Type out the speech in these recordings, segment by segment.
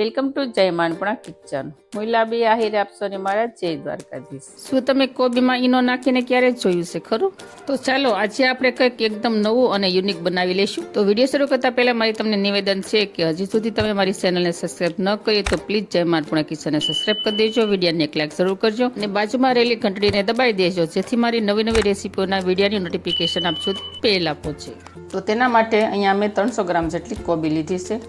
Welcome to જય માનપણા kitchen. હું લાબી આહિર આપશો ને મારા જય દ્વારકાધીશ. શું તમે કોબીમાં ઈનો નાખીને ક્યારે જોયું છે, ખરું? તો ચાલો, આજે આપણે કંઈક એકદમ નવું અને યુનિક બનાવી લઈશું. તો વીડિયો શરૂ કરતા પહેલા મારી તમને નિવેદન છે કે હજી સુધી તમે મારી ચેનલને સબસ્ક્રાઇબ ન કરી તો પ્લીઝ જય માનપણા કિચનને સબસ્ક્રાઇબ કરી દેજો, વિડીયોને એક લાઈક જરૂર કરજો અને બાજુમાં રહેલી ઘંટડીને દબાવી દેજો, જેથી મારી નવી નવી રેસીપીઓના વિડીયોની નોટિફિકેશન આપ સુધી પહેલાં પહોંચે. તો તેના માટે અહીંયા મેં ત્રણસો ગ્રામ જેટલી કોબી લીધી છે.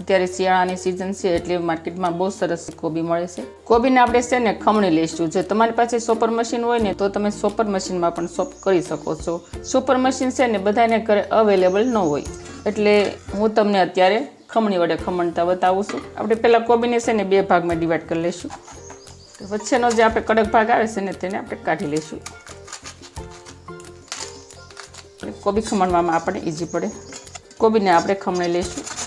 અત્યારે શિયાળાની સિઝન છે એટલે માર્કેટમાં બહુ સરસ કોબી મળે છે. કોબીને આપણે છે ને ખમણી લઈશું જો તમારી પાસે સોપર મશીન હોય ને, તો તમે સોપર મશીનમાં પણ સોપ કરી શકો છો. સોપર મશીન છે ને બધાને ઘરે અવેલેબલ ન હોય. એટલે હું તમને અત્યારે ખમણી વડે ખમણતા બતાવું છું. આપણે પહેલાં કોબીને છે ને બે ભાગમાં ડિવાઈડ કરી લઈશું. વચ્ચેનો જે આપણે કડક ભાગ આવે છે ને, તેને આપણે કાઢી લઈશું. કોબી ખમણવામાં આપણે ઈઝી પડે. કોબીને આપણે ખમણી લઈશું.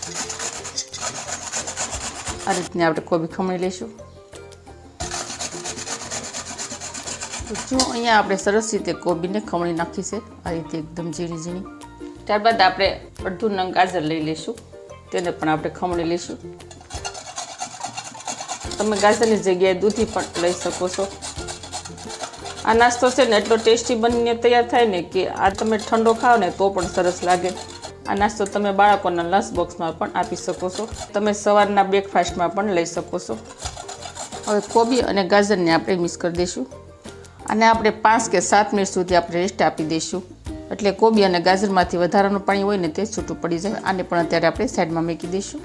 આ રીતની આપણે કોબી ખમણી લઈશું જો અહીંયા આપણે સરસ રીતે કોબીને ખમણી નાખી છે આ રીતે એકદમ ઝીણી ઝીણી ત્યારબાદ આપણે અડધું નંગ ગાજર લઈ લઈશું તેને પણ આપણે ખમણી લઈશું તમે ગાજરની જગ્યાએ દૂધી પણ લઈ શકો છો આ નાસ્તો છે ને એટલો ટેસ્ટી બનીને તૈયાર થાય ને કે આ તમે ઠંડો ખાઓ ને તો પણ સરસ લાગે આ નાસ્તો તમે બાળકોના લંચ બોક્સમાં પણ આપી શકો છો. તમે સવારના બ્રેકફાસ્ટમાં પણ લઈ શકો છો. હવે કોબી અને ગાજરને આપણે મિક્સ કરી દઈશું. અને આપણે પાંચ કે સાત મિનિટ સુધી આપણે રેસ્ટ આપી દઈશું. એટલે કોબી અને ગાજરમાંથી વધારાનું પાણી હોય ને તે છૂટું પડી જાય. આને પણ અત્યારે આપણે સાઈડમાં મૂકી દઈશું.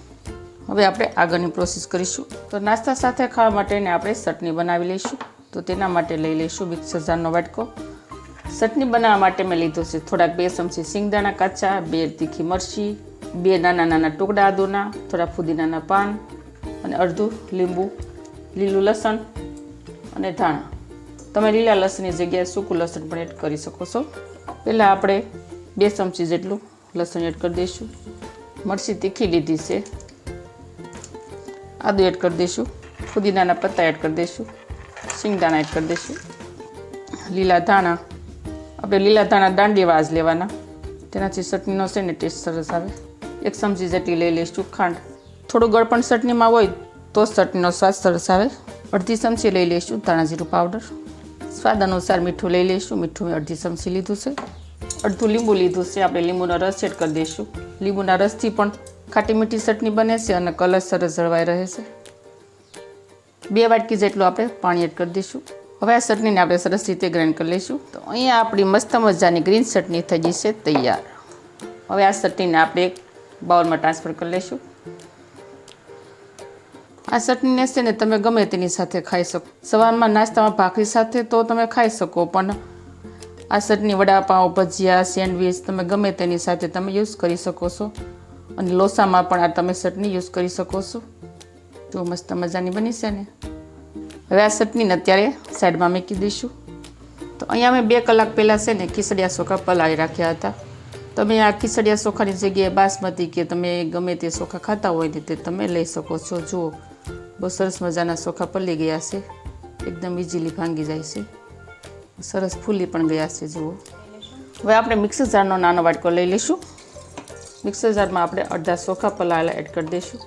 હવે આપણે આગળની પ્રોસેસ કરીશું. તો નાસ્તા સાથે ખાવા માટેને આપણે ચટણી બનાવી લઈશું. તો તેના માટે લઈ લઈશું મિક્સર જારનો વાટકો. ચટણી બનાવવા માટે મેં લીધું છે થોડાક બે ચમચી સિંગદાણા કાચા, બે તીખી મરચી, બે નાના નાના ટુકડા આદુના, થોડા ફુદીનાના પાન અને અડધું લીંબુ, લીલું લસણ અને ધાણા. તમે લીલા લસણની જગ્યાએ સૂકું લસણ પણ એડ કરી શકો છો. પહેલાં આપણે બે ચમચી જેટલું લસણ એડ કરી દઈશું. મરચી તીખી લીધી છે. આદુ એડ કરી દઈશું. ફુદીનાના પત્તા એડ કરી દઈશું. સિંગદાણા એડ કરી દઈશું. લીલા ધાણા આપણે લીલા ધાણા દાંડીવાળા જ લેવાના. તેનાથી ચટણીનો છે ને ટેસ્ટ સરસ આવે. એક ચમચી જેટલી લઈ લઈશું ખાંડ. થોડું ગળપણ ચટણીમાં હોય તો ચટણીનો સ્વાદ સરસ આવે. અડધી ચમચી લઈ લઈશું ધાણા જીરું પાવડર સ્વાદ અનુસાર મીઠું લઈ લઈશું. મીઠું અડધી ચમચી લીધું છે. અડધું લીંબુ લીધું છે. આપણે લીંબુનો રસ એડ કરી દઈશું. લીંબુના રસથી પણ ખાટી મીઠી ચટણી બને છે અને કલર સરસ જળવાઈ રહે છે. બે વાટકી જેટલું આપણે પાણી એડ કરી દઈશું. હવે આ ચટણીને આપણે સરસ રીતે ગ્રાઇન્ડ કરી લઈશું. તો અહીંયા આપણી મસ્ત મજાની ગ્રીન ચટણી થઈ છે તૈયાર. હવે આ ચટણીને આપણે એક બાઉલમાં ટ્રાન્સફર કરી લઈશું. આ ચટણીને છે ને તમે ગમે તેની સાથે ખાઈ શકો. સવારમાં નાસ્તામાં ભાખરી સાથે તો તમે ખાઈ શકો, પણ આ ચટણી વડાપાઉં, ભજીયા, સેન્ડવીચ તમે ગમે તેની સાથે તમે યુઝ કરી શકો છો. અને લોસામાં પણ આ તમે ચટણી યુઝ કરી શકો છો. જો મસ્ત મજાની બની છે ને. હવે આ ચટણીને અત્યારે સાઈડમાં મૂકી દઈશું. તો અહીંયા મેં બે કલાક પહેલાં છે ને ખીચડિયા ચોખા પલાળી રાખ્યા હતા. તમે આ ખીચડિયા ચોખાની જગ્યાએ બાસમતી કે તમે ગમે તે ચોખા ખાતા હોય ને તે તમે લઈ શકો છો. જુઓ, બહુ સરસ મજાના ચોખા પલી ગયા છે. એકદમ ઇઝીલી ભાંગી જાય છે. સરસ ફૂલી પણ ગયા છે, જુઓ. હવે આપણે મિક્સર જારનો નાનો વાટકો લઈ લઈશું. મિક્સર જારમાં આપણે અડધા ચોખા પલાળેલા એડ કરી દઈશું.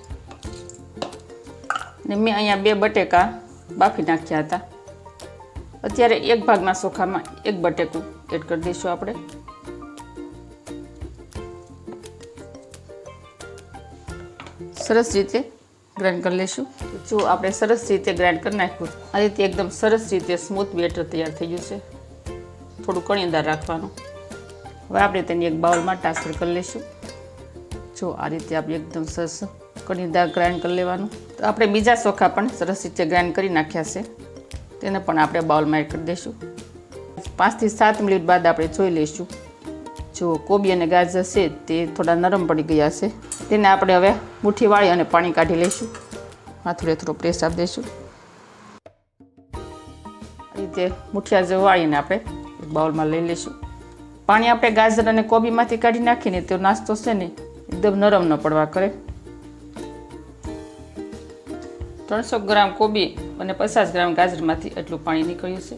ને મેં અહીંયા બે બટેકા બાફી નાખ્યા હતા. અત્યારે એક ભાગના ચોખામાં એક બટેકું એડ કરી દઈશું આપણે. સરસ રીતે ગ્રાઇન્ડ કરી લઈશું. જો આપણે સરસ રીતે ગ્રાઇન્ડ કરી નાખ્યું. આ રીતે એકદમ સરસ રીતે સ્મૂથ બેટર તૈયાર થઈ ગયું છે. થોડું કણીદાર રાખવાનું. હવે આપણે તેને એક બાઉલમાં ટ્રાન્સફર કરી લઈશું. જો આ રીતે આપણે એકદમ સરસ કણીદાર ગ્રાઇન્ડ કરી લેવાનું. તો આપણે બીજા ચોખા પણ સરસ રીતે ગ્રાઇન્ડ કરી નાખ્યા છે. તેને પણ આપણે બાઉલમાં એડ કરી દઈશું. પાંચથી સાત મિનિટ બાદ આપણે જોઈ લઈશું. જો કોબી અને ગાજર છે તે થોડા નરમ પડી ગયા છે. તેને આપણે હવે મુઠ્ઠી વાળી અને પાણી કાઢી લઈશું. હાથોડે થોડો પ્રેસ આપી દઈશું. રીતે મુઠિયા જે વાળીને આપણે બાઉલમાં લઈ લઈશું. પાણી આપણે ગાજર અને કોબીમાંથી કાઢી નાખીને તો નાસ્તો છે ને, એકદમ નરમ ન પડવા કરે. ત્રણસો ગ્રામ કોબી અને પચાસ ગ્રામ ગાજરમાંથી એટલું પાણી નીકળ્યું છે.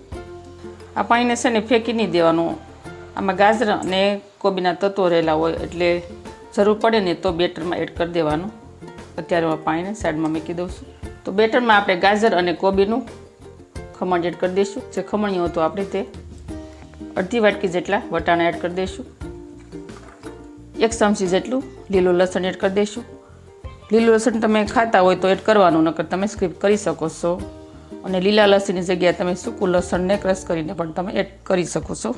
આ પાણીને છે ને ફેંકી નહીં દેવાનું. આમાં ગાજર અને કોબીના તત્વો રહેલા હોય એટલે જરૂર પડે ને તો બેટરમાં એડ કરી દેવાનું. અત્યારે હું પાણીને સાઈડમાં મૂકી દઉં છું. તો બેટરમાં આપણે ગાજર અને કોબીનું ખમણ એડ કરી દઈશું. જે ખમણીઓ તો આપણે તે અડધી વાટકી જેટલા વટાણા એડ કરી દઈશું. એક ચમચી જેટલું લીલું લસણ એડ કરી દઈશું. લીલું લસણ તમે ખાતા હોય તો એડ કરવાનું, નકર તમે સ્કીપ કરી શકો છો. અને લીલા લસણની જગ્યાએ તમે સૂકું લસણને ક્રશ કરીને પણ તમે એડ કરી શકો છો.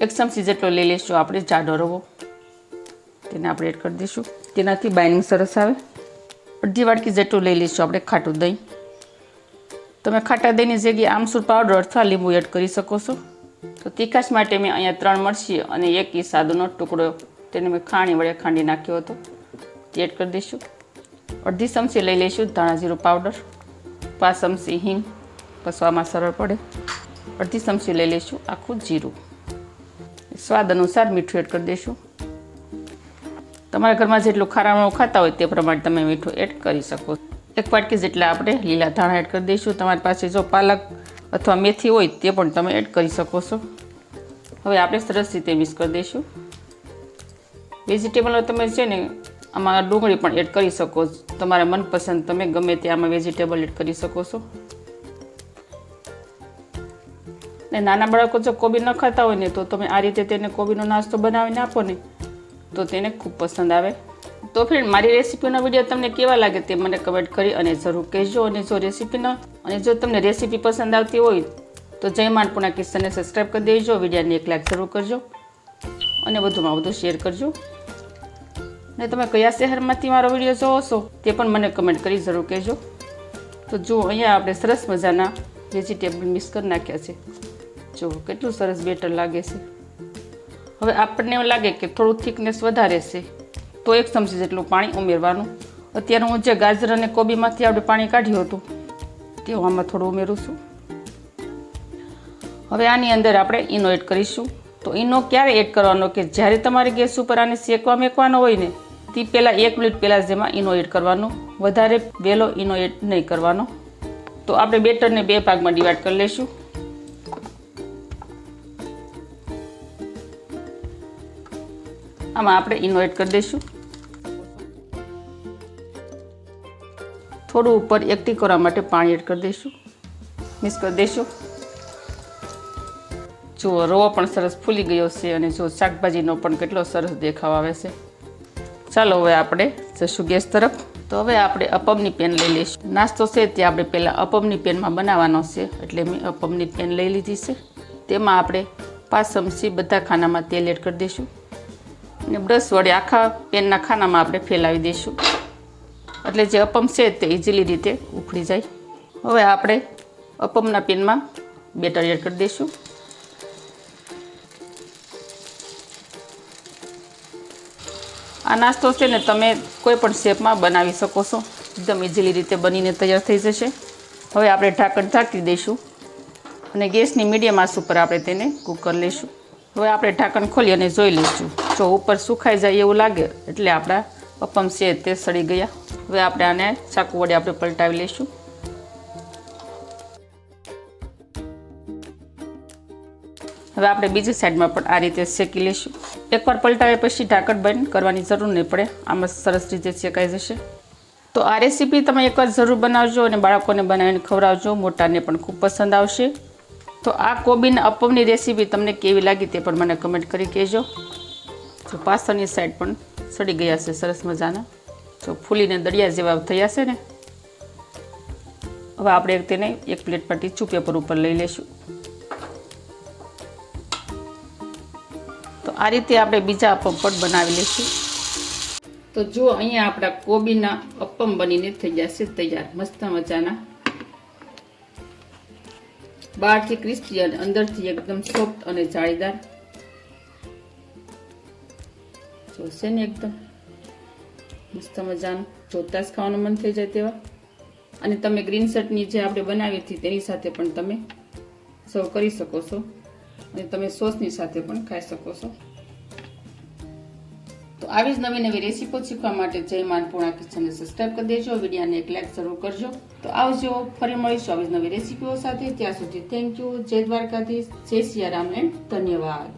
એક ચમચી જેટલો લઈ લઈશું આપણે, જાડો રવો. તેને આપણે એડ કરી દઈશું. તેનાથી બાઇનિંગ સરસ આવે. અડધી વાટકી જેટલું લઈ લઈશું આપણે ખાટું દહીં. તમે ખાટા દહીંની જગ્યાએ આમસૂર પાવડર અથવા લીંબુ એડ કરી શકો છો. તો તીખાશ માટે મેં અહીંયા ત્રણ મરચી અને એક ઈ સાદુનો ટુકડો, તેને મેં ખાણી વડે ખાંડી નાખ્યો હતો. તે એડ કરી દઈશું. અડધી ચમચી લઈ લઈશું ધાણા જીરું પાવડર, પાંચ ચમચી હિંગ, પસવામાં સરળ પડે. અડધી ચમચી લઈ લઈશું આખું જીરું. સ્વાદ અનુસાર મીઠું એડ કરી દઈશું. તમારા ઘરમાં જેટલું ખારામાં ખાતા હોય તે પ્રમાણે તમે મીઠું એડ કરી શકો. એક વાટકી જેટલા આપણે લીલા ધાણા એડ કરી દઈશું. તમારી પાસે જો પાલક અથવા મેથી હોય તે પણ તમે એડ કરી શકો છો. હવે આપણે સરસ રીતે મિક્સ કરી દઈશું. વેજીટેબલમાં તમે છે ને આમાં ડુંગળી પણ એડ કરી શકો. છો તમારા મનપસંદ તમે ગમે તે આમાં વેજીટેબલ એડ કરી શકો છો. ને નાના બાળકો જો કોબી ન ખાતા હોય ને, તો તમે આ રીતે તેને કોબીનો નાસ્તો બનાવીને આપો ને, તો તેને ખૂબ પસંદ આવે. તો ફ્રેન્ડ મારી રેસીપીનો વીડિયો તમને કેવા લાગે તે મને કમેન્ટ કરી અને જરૂર કહેજો. અને જો રેસીપીનો અને જો તમને રેસીપી પસંદ આવતી હોય, તો જય માનપુણા કિસ્સાને સબસ્ક્રાઈબ કરી દેજો. વિડીયોને એક લાઈક જરૂર કરજો. અને વધુમાં વધુ શેર કરજો. ને તમે કયા શહેરમાંથી મારો વીડિયો જોવો છો તે પણ મને કમેન્ટ કરી જરૂર કહેજો. તો જુઓ અહીંયા આપણે સરસ મજાના વેજીટેબલ મિક્સ કરી નાખ્યા છે. જુઓ કેટલું સરસ બેટર લાગે છે. હવે આપણને એવું લાગે કે થોડું થિકનેસ વધારે છે. તો એક ચમચી જેટલું પાણી ઉમેરવાનું. અત્યારે હું જે ગાજર અને કોબીમાંથી આપણે પાણી કાઢ્યું હતું તે હું આમાં થોડું ઉમેરું છું. હવે આની અંદર આપણે એડ કરીશું. તો એનો ક્યારે એડ કરવાનો કે જ્યારે તમારે ગેસ ઉપર આને શેકવા મેકવાનો હોય ને, તે પહેલાં એક મિનિટ પહેલાં જેમાં ઈનો એડ કરવાનો. વધારે વહેલો ઈનો એડ નહીં કરવાનો. તો આપણે બેટરને બે ભાગમાં ડિવાઈડ કરી લઈશું. આમાં આપણે ઈનો એડ કરી દઈશું. થોડું ઉપર એકઠી કરવા માટે પાણી એડ કરી દઈશું. મિક્સ કરી દઈશું. જુઓ રવો પણ સરસ ફૂલી ગયો છે અને જો શાકભાજીનો પણ કેટલો સરસ દેખાવ આવે છે. ચાલો હવે આપણે જશું ગેસ તરફ. તો હવે આપણે અપમની પેન લઈ લઈશું. નાસ્તો છે તે આપણે પહેલાં અપમની પેનમાં બનાવવાનો છે, એટલે મેં અપમની પેન લઈ લીધી છે. તેમાં આપણે પાંચ ચમચી બધા ખાનામાં તેલ એડ કરી દઈશું. અને બ્રશ વડે આખા પેનના ખાનામાં આપણે ફેલાવી દઈશું. એટલે જે અપમ છે તે ઇઝીલી રીતે ઉખડી જાય. હવે આપણે અપમના પેનમાં બેટર એડ કરી દઈશું. આ નાસ્તો છે ને તમે કોઈ પણ શેપમાં બનાવી શકો છો. એકદમ ઇઝીલી રીતે બનીને તૈયાર થઈ જશે. હવે આપણે ઢાંકણ ઢાંકી દઈશું અને ગેસની મીડિયમ આંચ ઉપર આપણે તેને કુકર લઈશું. હવે આપણે ઢાંકણ ખોલી અને જોઈ લઈશું. જો ઉપર સુખાઈ જાય એવું લાગે એટલે આપણા પપ્પમ છે તે સડી ગયા. હવે આપણે આને ચાકુ વડે આપણે પલટાવી લઈશું. હવે આપણે બીજી સાઈડમાં પણ આ રીતે શેકી લઈશું. એકવાર પલટાવ્યા પછી ઢાંકણ બંધ કરવાની જરૂર નહીં પડે. આમાં સરસ રીતે શેકાઈ જશે. તો આ રેસીપી તમે એકવાર જરૂર બનાવજો અને બાળકોને બનાવીને ખવડાવજો. મોટાને પણ ખૂબ પસંદ આવશે. તો આ કોબીના અપમની રેસીપી તમને કેવી લાગી તે પણ મને કમેન્ટ કરી કહેજો. જો પાછળની સાઈડ પણ સડી ગયા છે સરસ મજાના. જો ફૂલીને દળિયા જેવા થયા છે ને. હવે આપણે તેને એક પ્લેટમાં ટીચું પેપર ઉપર લઈ લઈશું. આ રીતે આપણે બીજા અપમ પણ બનાવી લઈશું. તો જો અહીંયા આપણા કોબીના અપમ બનીને થઈ જશે તૈયાર, મસ્ત મજાના. બહારથી ક્રિસ્પી અને અંદરથી એકદમ સોફ્ટ અને જાળીદાર. જોશે ને એકદમ મસ્ત મજાનું. જોતા જ ખાવાનું મન થઈ જાય તેવા. અને તમે ગ્રીન શર્ટની જે આપણે બનાવી હતી તેની સાથે પણ તમે સર્વ કરી શકો છો. અને તમે સોસની સાથે પણ ખાઈ શકો છો. આવી જ નવી નવી રેસીપો શીખવા માટે જય માનપૂર્ણા કિચનને સબસ્ક્રાઈબ કરી દેજો, વિડીયાને એક લાઈક જરૂર કરજો. તો આવજો, ફરી મળીશું આવી જ નવી રેસીપીઓ સાથે. ત્યાં સુધી થેન્ક યુ જય દ્વારકાધીશ, જય સિયારામ એન્ડ ધન્યવાદ.